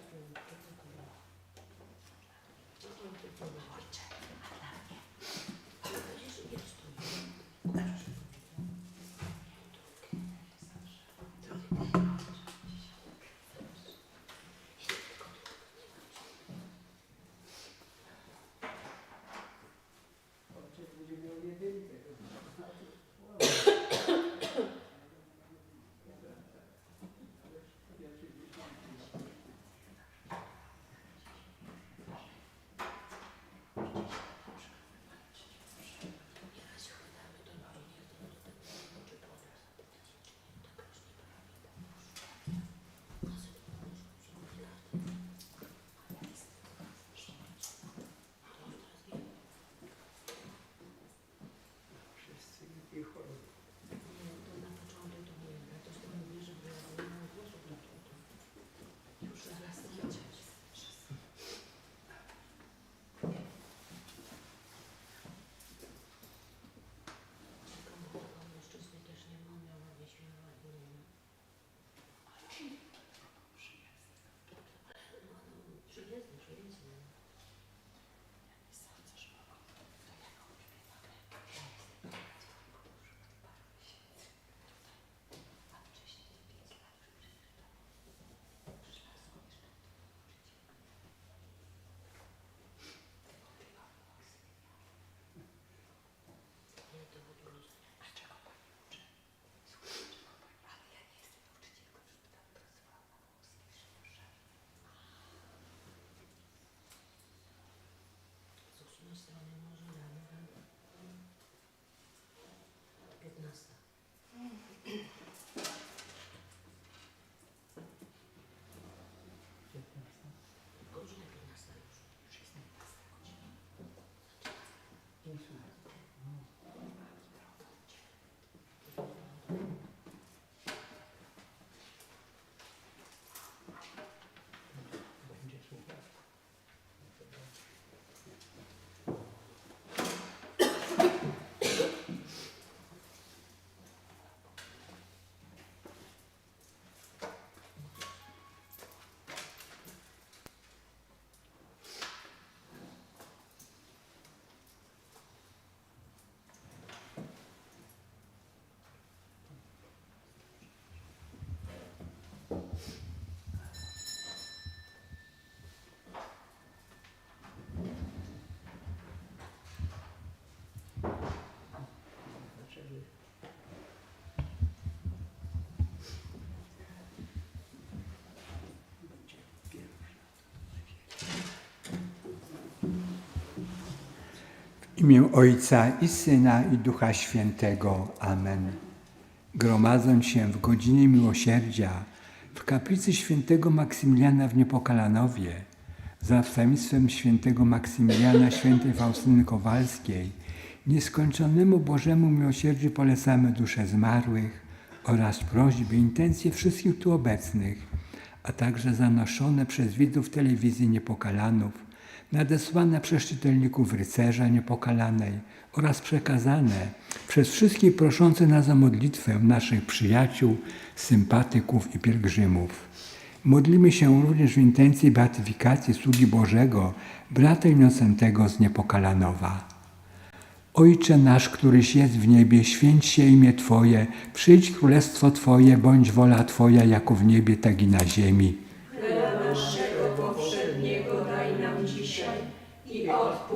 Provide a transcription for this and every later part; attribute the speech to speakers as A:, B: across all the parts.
A: Дякую. Thank you.
B: W imię Ojca i Syna i Ducha Świętego. Amen. Gromadząc się w godzinie miłosierdzia w kaplicy świętego Maksymiliana w Niepokalanowie, za wstawiennictwem świętego Maksymiliana świętej Faustyny Kowalskiej, nieskończonemu Bożemu miłosierdziu polecamy dusze zmarłych oraz prośby, intencje wszystkich tu obecnych, a także zanoszone przez widzów telewizji Niepokalanów, nadesłane przez czytelników Rycerza Niepokalanej oraz przekazane przez wszystkich proszących nas o modlitwę naszych przyjaciół, sympatyków i pielgrzymów. Modlimy się również w intencji beatyfikacji sługi Bożego, brata Innocentego z Niepokalanowa. Ojcze nasz, któryś jest w niebie, święć się imię Twoje, przyjdź królestwo Twoje, bądź wola Twoja, jako w niebie, tak i na ziemi.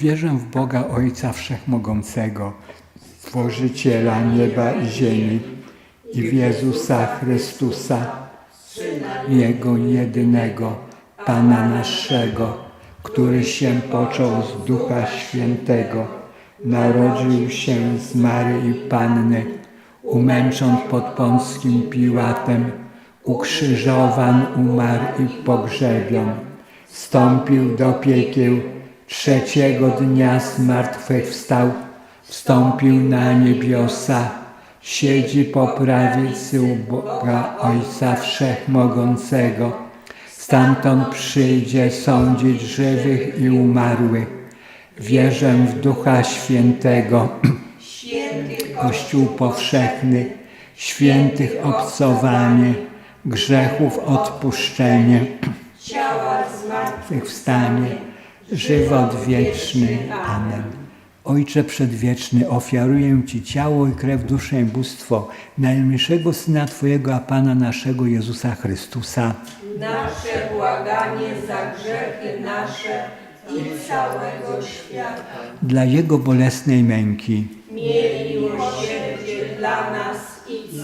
B: Wierzę w Boga Ojca Wszechmogącego, Stworzyciela nieba i ziemi i w Jezusa Chrystusa, Jego jedynego, Pana naszego, który się począł z Ducha Świętego, narodził się z Maryi Panny, umęczon pod Pąckim Piłatem, ukrzyżowan, umarł i pogrzebion, wstąpił do piekieł, trzeciego dnia zmartwychwstał, wstąpił na niebiosa, siedzi po prawicy u Boga Ojca Wszechmogącego, stamtąd przyjdzie sądzić żywych i umarłych. Wierzę w Ducha Świętego, Kościół powszechny, świętych obcowanie, grzechów odpuszczenie,
C: ciała
B: zmartwychwstanie, żywot wieczny. Amen. Ojcze Przedwieczny, ofiaruję Ci ciało i krew, duszę i bóstwo najmniejszego Syna Twojego, a Pana naszego Jezusa Chrystusa,
C: nasze błaganie za grzechy nasze i całego świata.
B: dla Jego bolesnej męki,
C: Miej miłosierdzie dla nas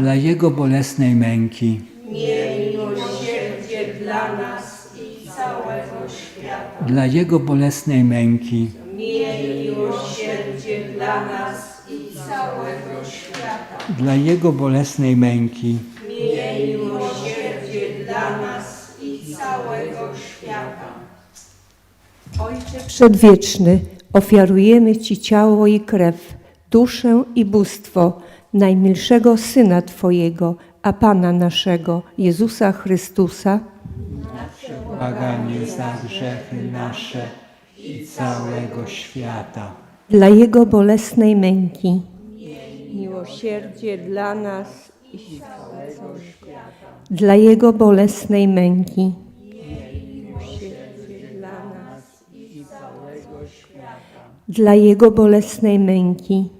C: dla
B: Jego bolesnej męki,
C: Miej miłosierdzie dla nas i całego świata.
B: dla Jego bolesnej męki,
C: Miej miłosierdzie dla nas i całego świata.
B: dla Jego bolesnej męki,
C: Miej miłosierdzie dla nas i całego świata.
D: Ojcze Przedwieczny, ofiarujemy Ci ciało i krew, duszę i bóstwo najmilszego Syna Twojego, a Pana naszego, Jezusa Chrystusa,
B: błaganie za grzechy nasze i całego świata.
D: dla Jego bolesnej męki. Miłosierdzie dla nas i całego świata. Dla Jego bolesnej męki. Miłosierdzie dla nas i całego świata. Dla Jego bolesnej męki.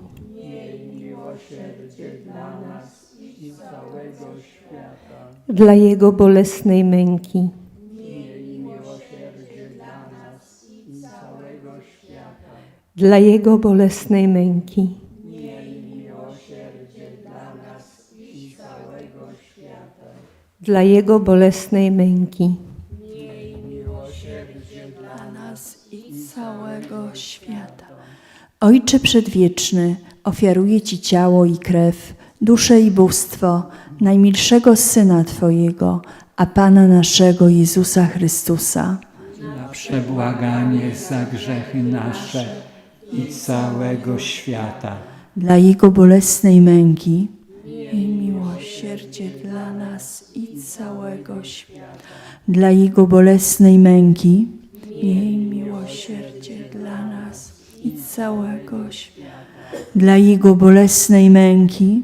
D: Dla Jego bolesnej męki. Dla Jego bolesnej męki. Dla Jego bolesnej męki.
E: nas i całego świata. Ojcze Przedwieczny, ofiaruję Ci ciało i krew, duszę i bóstwo najmilszego Syna Twojego, a Pana naszego Jezusa Chrystusa,
B: Na przebłaganie za grzechy nasze i całego świata.
E: dla Jego bolesnej męki i miłosierdzie dla nas i całego świata. Dla Jego bolesnej męki i miłosierdzie dla nas i całego świata. Dla Jego bolesnej męki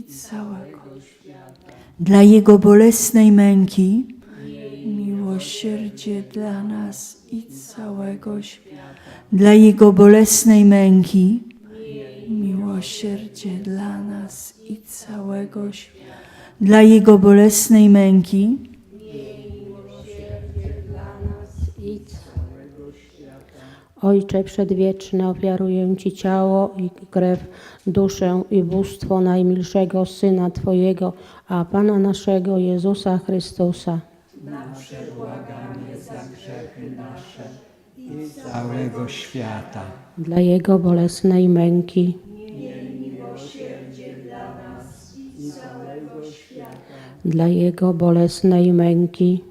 E: i całego świata. Dla Jego bolesnej męki miłosierdzie dla nas i całego świata. Dla Jego bolesnej męki miłosierdzie dla nas i całego świata. Dla Jego bolesnej męki
F: Ojcze Przedwieczny, ofiaruję Ci ciało i krew, duszę i bóstwo najmilszego Syna Twojego, a Pana naszego Jezusa Chrystusa.
B: Całego świata.
F: Dla Jego bolesnej męki, dla Jego bolesnej męki,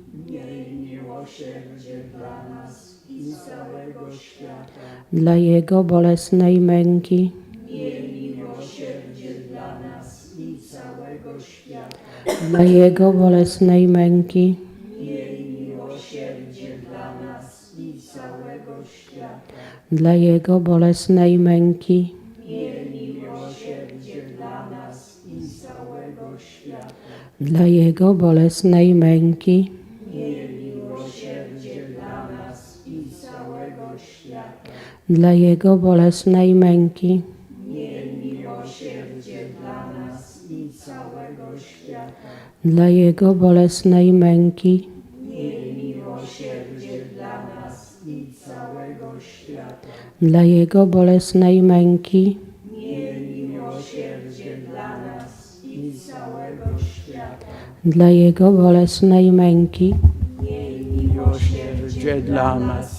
F: dla Jego bolesnej męki. Dla nas i całego świata. Dla Jego bolesnej męki. Dla nas i całego świata. Dla Jego bolesnej męki. Dla nas i całego świata. Dla Jego bolesnej męki dla Jego bolesnej męki. Miej miłosierdzie dla nas i całego świata. Dla Jego bolesnej męki. Miej miłosierdzie dla nas i całego świata. Dla Jego bolesnej męki. Miej miłosierdzie dla nas i całego świata. Dla Jego bolesnej męki.
A: Miej miłosierdzie dla nas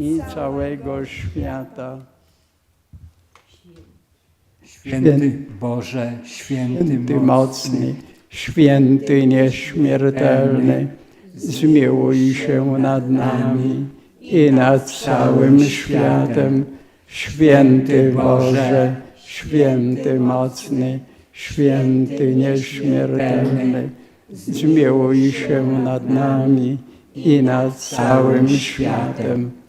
A: i całego świata.
B: Święty Boże, święty,
A: mocny, święty nieśmiertelny, zmiłuj się nad nami i nad całym światem. Święty Boże, święty mocny, święty nieśmiertelny, zmiłuj się nad nami i nad całym światem.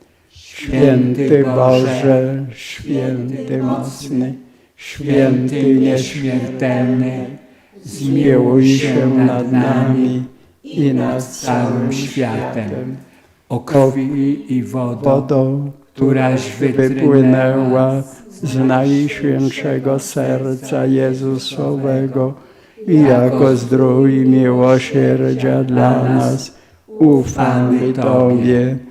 A: Święty Boże, święty mocny, święty nieśmiertelny, zmiłuj się nad nami i nad całym światem.
B: o krwi i
A: wodą,
B: któraś
A: wypłynęła z najświętszego serca Jezusowego i jako zdrój miłosierdzia dla nas ufamy Tobie.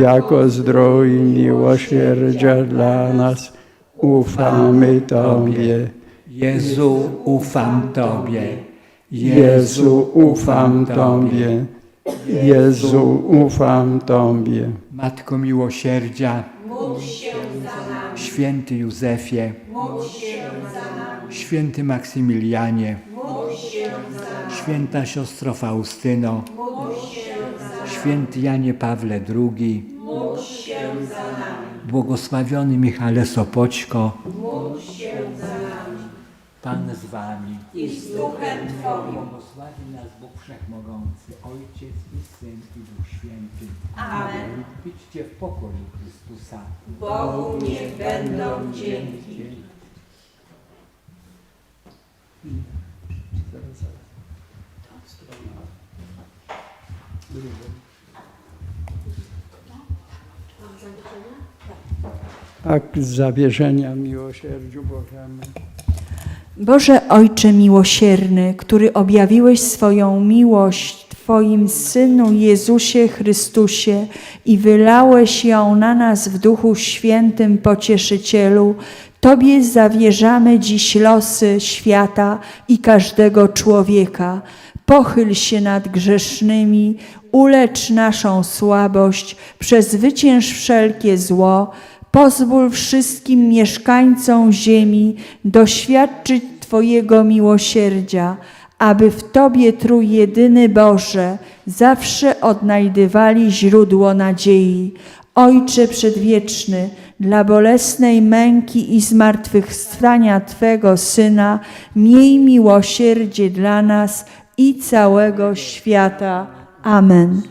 A: jako zdrój miłosierdzia dla nas ufamy Tobie.
B: Jezu, ufam Tobie.
A: Jezu, ufam Tobie. Jezu, ufam Tobie.
B: Matko miłosierdzia, święty Józefie, święty Maksymilianie, święta siostro Faustyno, święty Janie Pawle II, błogosławiony Michale Sopoćko, Pan z Wami.
C: I z duchem Twoim.
B: Błogosławi nas Bóg Wszechmogący, Ojciec i Syn i Duch Święty.
C: Amen.
B: Idźcie w pokoju Chrystusa.
C: Bogu niech będą dzięki.
A: Akt zawierzenia miłosierdziu Bożemu.
E: Boże Ojcze miłosierny, który objawiłeś swoją miłość Twoim Synu Jezusie Chrystusie i wylałeś ją na nas w Duchu Świętym Pocieszycielu, Tobie zawierzamy dziś losy świata i każdego człowieka. Pochyl się nad grzesznymi, ulecz naszą słabość, przezwycięż wszelkie zło, Pozwól wszystkim mieszkańcom ziemi doświadczyć Twojego miłosierdzia, aby w Tobie Trójjedyny Boże zawsze odnajdywali źródło nadziei. Ojcze Przedwieczny, dla bolesnej męki i zmartwychwstania Twego Syna, miej miłosierdzie dla nas i całego świata. Amen.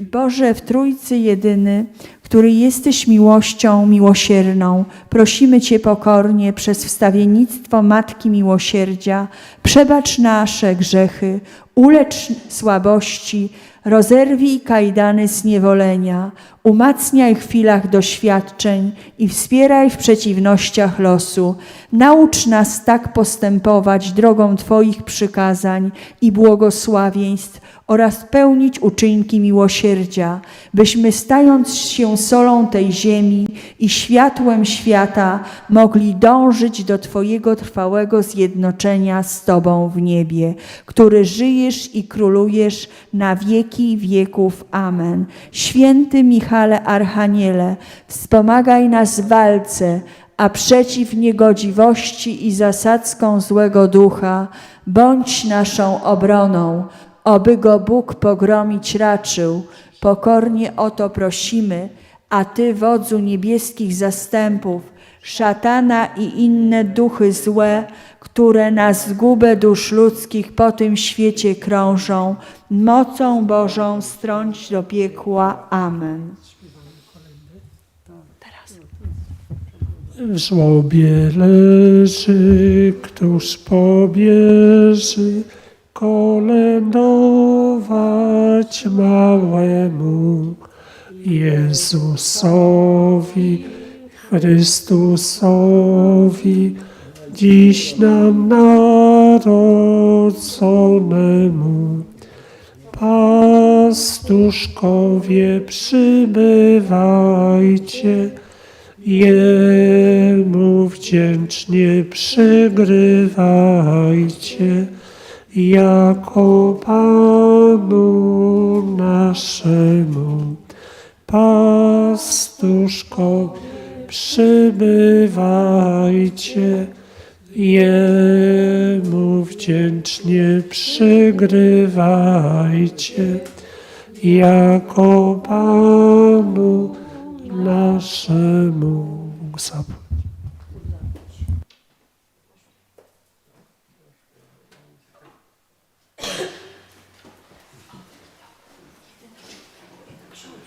E: Boże w Trójcy Jedyny, który jesteś miłością miłosierną, prosimy Cię pokornie przez wstawiennictwo Matki Miłosierdzia, przebacz nasze grzechy, ulecz słabości, rozerwij kajdany zniewolenia, umacniaj w chwilach doświadczeń i wspieraj w przeciwnościach losu. Naucz nas tak postępować drogą Twoich przykazań i błogosławieństw, oraz pełnić uczynki miłosierdzia, byśmy stając się solą tej ziemi i światłem świata, mogli dążyć do Twojego trwałego zjednoczenia z Tobą w niebie, który żyjesz i królujesz na wieki wieków. Amen. Święty Michale Archaniele, wspomagaj nas w walce, a przeciw niegodziwości i zasadzką złego ducha, bądź naszą obroną, oby go Bóg pogromić raczył. Pokornie o to prosimy, a Ty, wodzu niebieskich zastępów, szatana i inne duchy złe, które na zgubę dusz ludzkich po tym świecie krążą, mocą Bożą strąć do piekła. Amen.
G: W żłobie leży, któż pobierze kolędować małemu Jezusowi, Chrystusowi, dziś nam narodzonemu. Pastuszkowie przybywajcie, Jemu wdzięcznie przygrywajcie, jako Panu naszemu. Pastuszko, przybywajcie, Jemu wdzięcznie przygrywajcie, jako Panu naszemu.